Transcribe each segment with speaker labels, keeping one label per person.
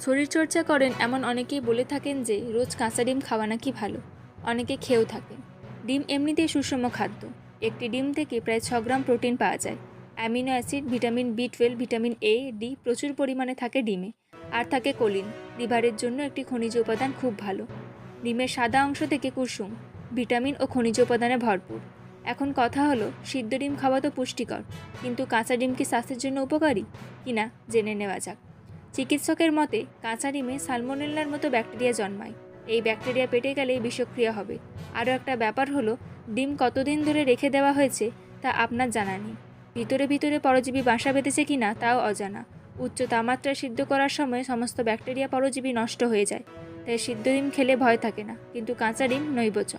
Speaker 1: শরীরচর্চা করেন এমন অনেকেই বলে থাকেন যে, রোজ কাঁচা ডিম খাওয়া নাকি ভালো? অনেকে খেয়েও থাকেন ডিম এমনিতেই সুষম খাদ্য। একটি ডিম থেকে প্রায় ছ গ্রাম প্রোটিন পাওয়া যায়। Amino acid, vitamin B twelve, vitamin A, D প্রচুর পরিমাণে থাকে ডিমে। আর থাকে কোলিন। লিভারের জন্য একটি খনিজ উপাদান খুব ভালো। ডিমের সাদা অংশ থেকে কুসুম। ভিটামিন ও খনিজ উপাদানে ভরপুর। এখন কথা হলো, সিদ্ধ ডিম খাওয়া তো পুষ্টিকর, কিন্তু কাঁচা ডিম কি স্বাস্থ্যের জন্য উপকারী? কিনা জেনে নেওয়া যাক। চিকিৎসকের মতে, কাঁচা ডিমে সালমোনেল্লার মতো ব্যাকটেরিয়া জন্মায়। এই ব্যাকটেরিয়া পেটে গেলেই বিষক্রিয়া হবে। আরও একটা ব্যাপার হলো, ডিম কতদিন ধরে রেখে দেওয়া হয়েছে, তা আপনার জানা নেই। ভিতরে ভিতরে পরজীবী বাসা বেঁধেছে কিনা তাও অজানা। উচ্চ তাপমাত্রায় সিদ্ধ করার সময় সমস্ত ব্যাকটেরিয়া পরজীবী নষ্ট হয়ে যায়। তাই সিদ্ধ ডিম খেলে ভয় থাকে না, কিন্তু কাঁচা ডিম নৈবচ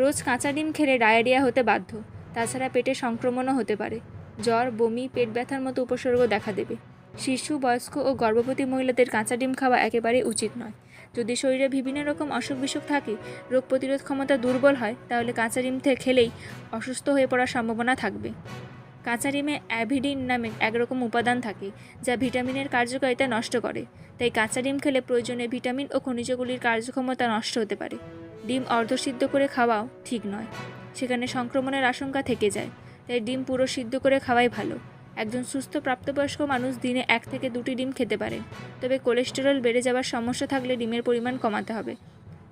Speaker 1: রোজ কাঁচা ডিম খেলে ডায়রিয়া হতে বাধ্য। তাছাড়া পেটে সংক্রমণও হতে পারে। জ্বর, বমি, পেট ব্যথার মতো উপসর্গ দেখা দেবে। শিশু, বয়স্ক ও গর্ভবতী মহিলাদের কাঁচা ডিম খাওয়া একেবারেই উচিত নয়। যদি শরীরে বিভিন্ন রকম অসুখ বিসুখ থাকে, রোগ প্রতিরোধ ক্ষমতা দুর্বল হয়, তাহলে কাঁচা ডিম থেকে খেলেই অসুস্থ হয়ে পড়ার সম্ভাবনা থাকবে। কাঁচা ডিমে অ্যাভিডিন নামে একরকম উপাদান থাকে, যা ভিটামিনের কার্যকারিতা নষ্ট করে। তাই কাঁচা ডিম খেলে প্রয়োজনে ভিটামিন ও খনিজগুলির কার্যক্ষমতা নষ্ট হতে পারে। ডিম অর্ধসিদ্ধ করে খাওয়াও ঠিক নয়। সেখানে সংক্রমণের আশঙ্কা থেকে যায়, তাই ডিম পুরো সিদ্ধ করে খাওয়াই ভালো। একজন সুস্থ প্রাপ্তবয়স্ক মানুষ দিনে এক থেকে দুটি ডিম খেতে পারে, তবে কোলেস্টেরল বেড়ে যাওয়ার সমস্যা থাকলে ডিমের পরিমাণ কমাতে হবে।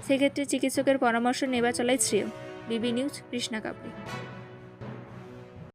Speaker 1: সেক্ষেত্রে চিকিৎসকের পরামর্শ নেওয়া চলাই শ্রেয়। বিবি নিউজ, কৃষ্ণা কাপুর।